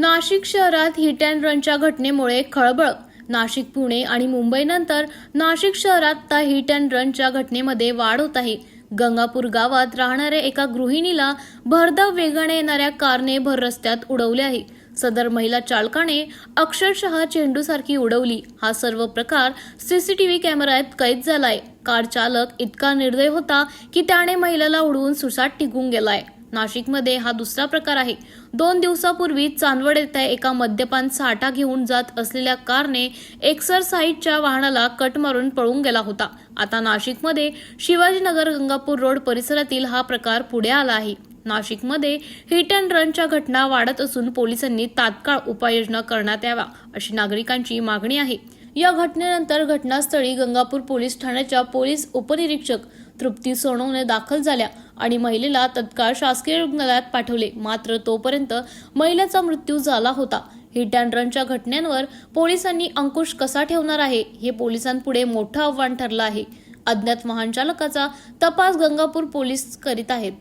नाशिक शहरात hit and रनच्या घटनेमुळे खळबळ. नाशिक पुणे आणि मुंबईनंतर नाशिक शहरात त्या हिट अँड रनच्या घटनेमध्ये वाढ होत आहे. गंगापूर गावात राहणाऱ्या एका गृहिणीला भरधाव वेगाने येणाऱ्या कारने भर रस्त्यात उडवले आहे. सदर महिला चालकाने अक्षरशः चेंडूसारखी उडवली. हा सर्व प्रकार सीसीटीव्ही कॅमेऱ्यात कैद झालाय. कार चालक इतका निर्दय होता की त्याने महिलेला उडवून सुसाट टिकून गेलाय. नाशिकमध्ये हा दुसरा प्रकार आहे. दोन दिवसापूर्वी चांदवड येथे एका मद्यपान साठा घेऊन जात असलेल्या कारने एक्सरसाइजच्या वाहनाला कट मारून पळून गेला होता. आता नाशिकमध्ये शिवाजीनगर गंगापूर रोड परिसरातील हा प्रकार पुढे आला आहे. नाशिकमध्ये हिट अँड रनच्या घटना वाढत असून पोलिसांनी तात्काळ उपाययोजना करण्यात याव्या अशी नागरिकांची मागणी आहे. या घटनेनंतर घटनास्थळी गंगापूर पोलीस ठाण्याच्या पोलीस उपनिरीक्षक तृप्ती सोनवणे दाखल झाल्या आणि महिलेला तत्काळ शासकीय रुग्णालयात पाठवले. मात्र तोपर्यंत महिलेचा मृत्यू झाला होता. हिट अँड रनच्या घटनांवर पोलिसांनी अंकुश कसा ठेवणार आहे हे पोलिसांपुढे मोठं आव्हान ठरलं आहे. अज्ञात वाहन चालकाचा तपास गंगापूर पोलीस करीत आहेत.